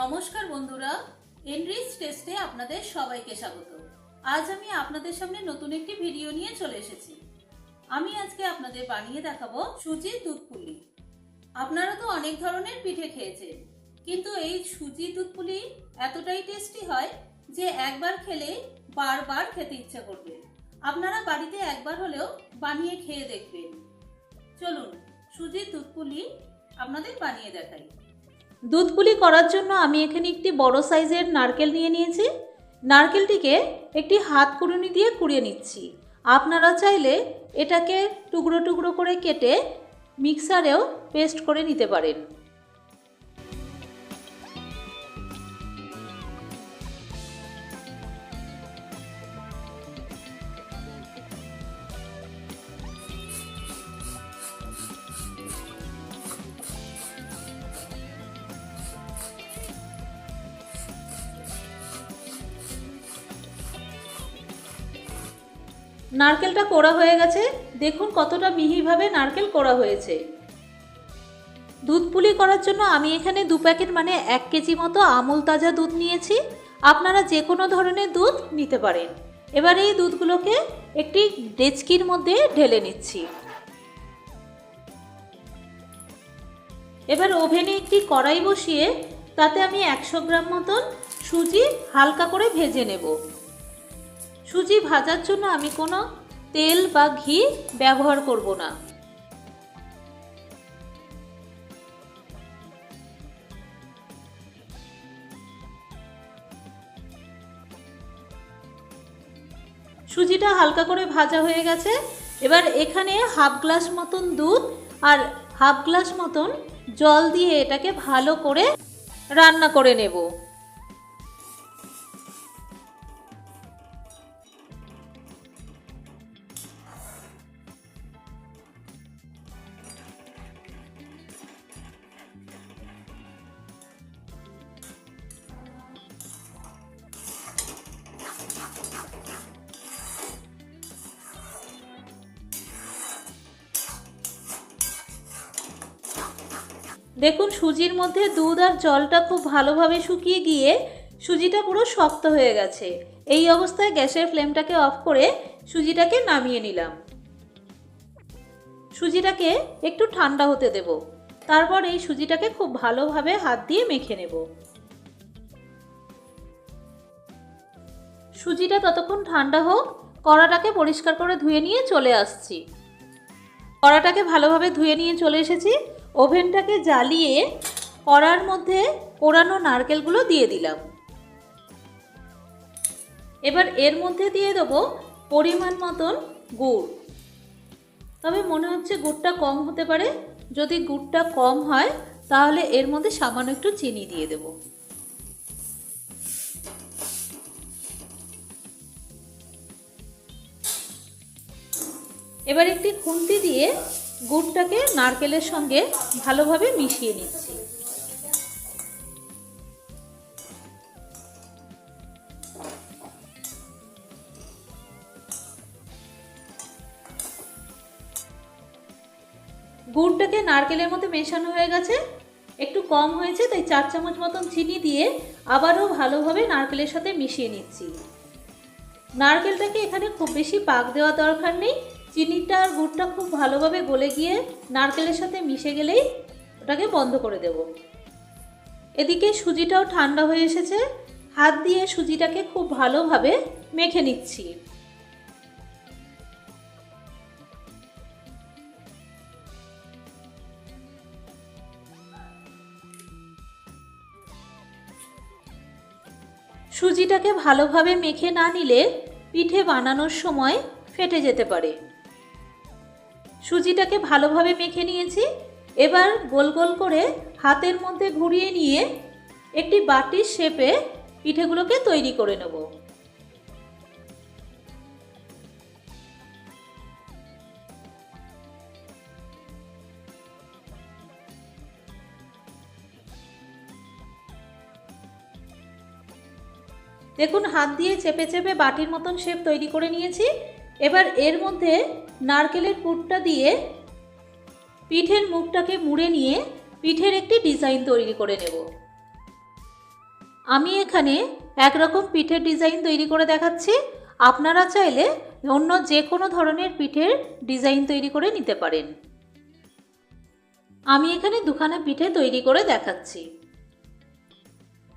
নমস্কার বন্ধুরা এনরিচ টেস্টে আপনাদের সবাইকে স্বাগত। আজ আমি আপনাদের সামনে নতুন একটি ভিডিও নিয়ে চলে এসেছি। আমি আজকে আপনাদের বানিয়ে দেখাবো সুজি দুধ পুলি আপনারা তো অনেক ধরনের পিঠে খেয়েছেন, কিন্তু এই সুজি দুধ পুলি এতটাই টেস্টি হয় যে একবার খেলে বারবার খেতে ইচ্ছা করবে। আপনারা বাড়িতে একবার হলেও বানিয়ে খেয়ে দেখবেন। চলুন, সুজির দুধ পুলি আপনাদের বানিয়ে দেখাই। দুধ পুলি করার জন্য আমি এখানে একটি বড় সাইজের নারকেল নিয়ে নিয়েছি। নারকেলটিকে একটি হাত কুড়ুনি দিয়ে কুড়িয়ে নিচ্ছি। আপনারা চাইলে এটাকে টুকরো টুকরো করে কেটে মিক্সারেও পেস্ট করে নিতে পারেন। নারকেলটা কোড়া হয়ে গেছে। দেখুন কতটা মিহিভাবে নারকেল কোড়া হয়েছে। দুধ পুলি করার জন্য আমি এখানে দু প্যাকেট মানে এক কেজি মতো আমুল তাজা দুধ নিয়েছি। আপনারা যে কোনো ধরনের দুধ নিতে পারেন। এবার এই দুধগুলোকে একটি ডেচকির মধ্যে ঢেলে নিচ্ছি। এবার ওভেনে একটি কড়াই বসিয়ে তাতে আমি একশো গ্রাম মতন সুজি হালকা করে ভেজে নেব। সুজি ভাজার জন্য আমি কোনো তেল বা ঘি ব্যবহার করব না। সুজিটা হালকা করে ভাজা হয়ে গেছে। এবার এখানে হাফ গ্লাস মতন দুধ আর হাফ গ্লাস মতন জল দিয়ে এটাকে ভালো করে রান্না করে নেব। দেখুন, সুজির মধ্যে দুধ আর জলটা খুব ভালোভাবে শুকিয়ে গিয়ে সুজিটা পুরো শক্ত হয়ে গেছে। এই অবস্থায় গ্যাসের ফ্লেমটাকে অফ করে সুজিটাকে নামিয়ে নিলাম। সুজিটাকে একটু ঠান্ডা হতে দেব। তারপর এই সুজিটাকে খুব ভালোভাবে হাত দিয়ে মেখে নেব। সুজিটা ততক্ষণ ঠান্ডা হোক, কড়াটাকে পরিষ্কার করে ধুয়ে নিয়ে চলে আসছি। কড়াটাকে ভালোভাবে ধুয়ে নিয়ে চলে এসেছি। ওভেনটাকে জ্বালিয়ে কড়ার মধ্যে পোড়ানো নারকেলগুলো দিয়ে দিলাম। এবার এর মধ্যে দিয়ে দেবো পরিমাণ মতন গুড়। তবে মনে হচ্ছে গুড়টা কম হতে পারে। যদি গুড়টা কম হয়, তাহলে এর মধ্যে সামান্য একটু চিনি দিয়ে দেব। এবার একটি খুন্তি দিয়ে গুড়টাকে নারকেলের সঙ্গে ভালোভাবে মিশিয়ে নিচ্ছি। গুড়টাকে নারকেলের মধ্যে মেশানো হয়ে গেছে। একটু কম হয়েছে, তাই চার চামচ মতন চিনি দিয়ে আবারও ভালোভাবে নারকেলের সাথে মিশিয়ে নিচ্ছি। নারকেলটাকে এখানে খুব বেশি পাক দেওয়া দরকার নেই। চিনিটা আর গুড়টা খুব ভালোভাবে গলে গিয়ে নারকেলের সাথে মিশে গেলেই ওটাকে বন্ধ করে দেব। এদিকে সুজিটাও ঠান্ডা হয়ে এসেছে। হাত দিয়ে সুজিটাকে খুব ভালোভাবে মেখে নিচ্ছি। সুজিটাকে ভালোভাবে মেখে না নিলে পিঠে বানানোর সময় ফেটে যেতে পারে। সুজিটাকে ভালোভাবে মেখে নিয়েছি। এবার গোল গোল করে হাতের মধ্যে ঘুরিয়ে নিয়ে একটি বাটির শেপে পিঠেগুলোকে তৈরি করে নেব। দেখুন, হাত দিয়ে চেপে চেপে বাটির মতন শেপ তৈরি করে নিয়েছি। এবার এর মধ্যে নারকেলের পুরটা দিয়ে পিঠের মুখটাকে মুড়ে নিয়ে পিঠের একটি ডিজাইন তৈরি করে নেব। আমি এখানে একরকম পিঠের ডিজাইন তৈরি করে দেখাচ্ছি। আপনারা চাইলে অন্য যে কোনো ধরনের পিঠের ডিজাইন তৈরি করে নিতে পারেন। আমি এখানে দুখানা পিঠে তৈরি করে দেখাচ্ছি।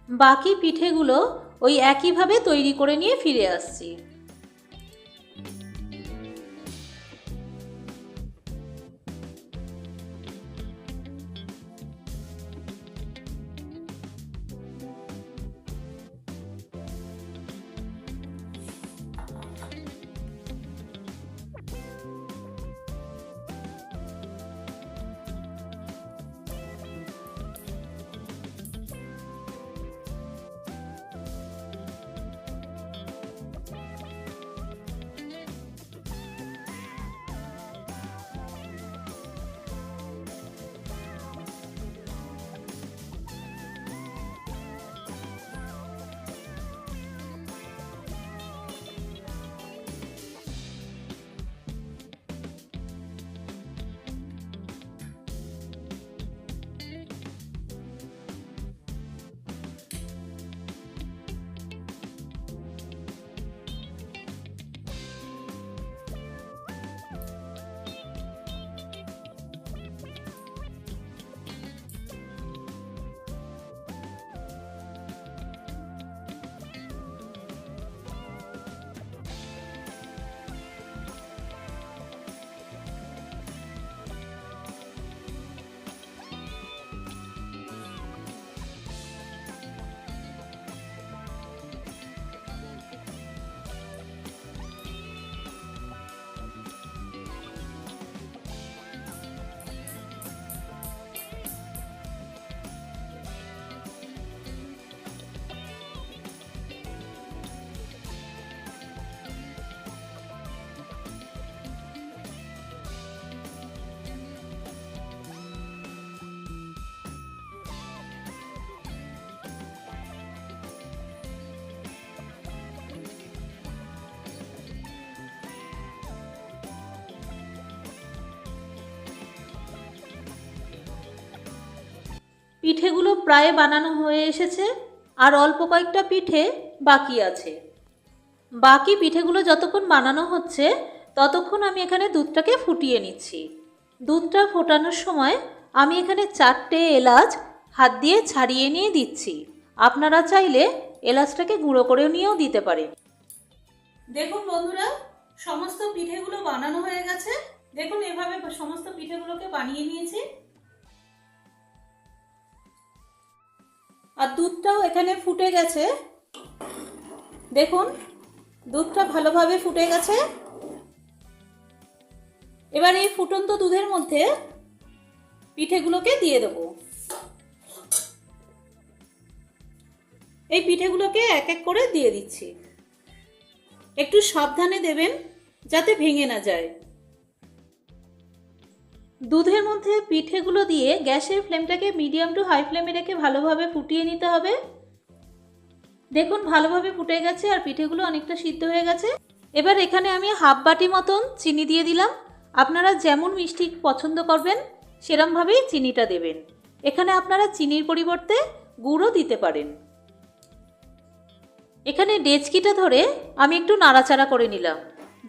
বাকি পিঠেগুলো ওই একইভাবে তৈরি করে নিয়ে ফিরে আসছি। পিঠেগুলো প্রায় বানানো হয়ে এসেছে, আর অল্প কয়েকটা পিঠে বাকি আছে। বাকি পিঠেগুলো যতক্ষণ বানানো হচ্ছে, ততক্ষণ আমি এখানে দুধটাকে ফুটিয়ে নিচ্ছি। দুধটা ফোটানোর সময় আমি এখানে চারটে এলাচ হাত দিয়ে ছাড়িয়ে নিয়ে দিচ্ছি। আপনারা চাইলে এলাচটাকে গুঁড়ো করেও নিয়েও দিতে পারেন। দেখুন বন্ধুরা, সমস্ত পিঠেগুলো বানানো হয়ে গেছে। দেখুন এভাবে সমস্ত পিঠেগুলোকে বানিয়ে নিয়েছি। আর দুধটাও এখানে ফুটে গেছে। দেখুন, দুধটা ভালোভাবে ফুটে গেছে। এবার এই ফুটন্ত দুধের মধ্যে পিঠেগুলোকে দিয়ে দেবো। এই পিঠেগুলোকে এক এক করে দিয়ে দিচ্ছি। একটু সাবধানে দেবেন যাতে ভেঙে না যায়। দুধের মধ্যে পিঠেগুলো দিয়ে গ্যাসের ফ্লেমটাকে মিডিয়াম টু হাই ফ্লেমে রেখে ভালোভাবে ফুটিয়ে নিতে হবে। দেখুন, ভালোভাবে ফুটে গেছে আর পিঠেগুলো অনেকটা সিদ্ধ হয়ে গেছে। এবার এখানে আমি হাফ বাটি মতন চিনি দিয়ে দিলাম। আপনারা যেমন মিষ্টি পছন্দ করবেন, সেরমভাবেই চিনিটা দেবেন। এখানে আপনারা চিনির পরিবর্তে গুঁড়ও দিতে পারেন। এখানে ডেচকিটা ধরে আমি একটু নাড়াচাড়া করে নিলাম,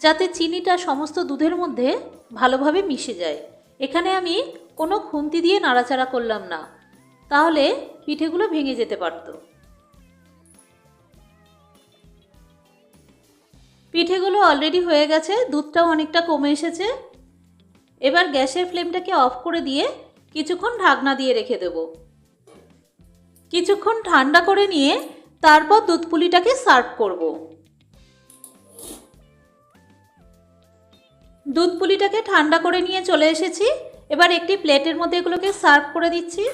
যাতে চিনিটা সমস্ত দুধের মধ্যে ভালোভাবে মিশে যায়। এখানে আমি কোনো খুন্তি দিয়ে নাড়াচাড়া করলাম না। তাহলে পিঠেগুলো ভেঙে যেতে পারত। পিঠেগুলো অলরেডি হয়ে গেছে, দুধটাও অনেকটা কমে এসেছে। এবার গ্যাসের ফ্লেমটাকে অফ করে দিয়ে কিছুক্ষণ ঢাকনা দিয়ে রেখে দেব। কিছুক্ষণ ঠান্ডা করে নিয়ে তারপর দুধ পুলিটাকে সার্ভ করব। দুধ পুলিটাকে ঠান্ডা করে নিয়ে চলে এসেছি। এবার একটি প্লেটের মধ্যে এগুলোকে সার্ভ করে দিচ্ছি।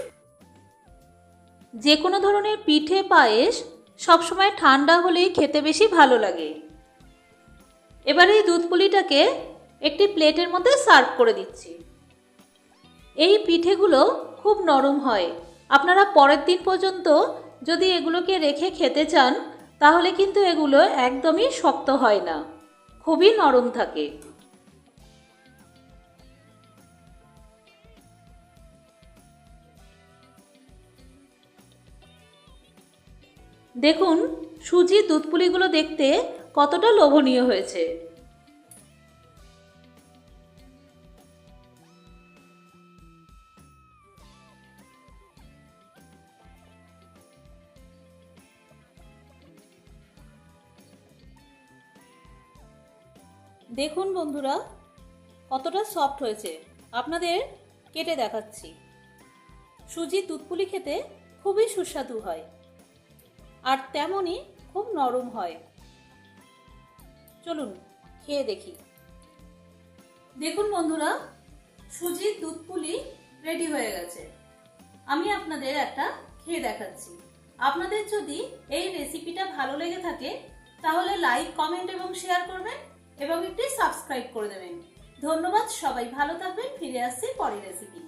যে কোনো ধরনের পিঠে, পায়েস সবসময় ঠান্ডা হলেই খেতে বেশি ভালো লাগে। এবার এই দুধ পুলিটাকে একটি প্লেটের মধ্যে সার্ভ করে দিচ্ছি। এই পিঠেগুলো খুব নরম হয়। আপনারা পরের দিন পর্যন্ত যদি এগুলোকে রেখে খেতে চান, তাহলে কিন্তু এগুলো একদমই শক্ত হয় না। খুবই নরম থাকে। দেখুন সুজি দুধপুলিগুলো দেখতে কতটা লোভনীয় হয়েছে। দেখুন বন্ধুরা, কতটা সফট হয়েছে। আপনাদের কেটে দেখাচ্ছি। সুজি দুধপুলি খেতে খুবই সুস্বাদু হয়। আর তেমনই খুব নরম হয়। চলুন, খেয়ে দেখি। দেখুন বন্ধুরা, সুজির দুধপুলি রেডি হয়ে গেছে। আমি আপনাদের একটা খেয়ে দেখাচ্ছি। আপনাদের যদি এই রেসিপিটা ভালো লেগে থাকে, তাহলে লাইক কমেন্ট এবং শেয়ার করবেন এবং একটি সাবস্ক্রাইব করে দেবেন। ধন্যবাদ সবাই, ভালো থাকবেন, ফিরে আসছি পরের রেসিপি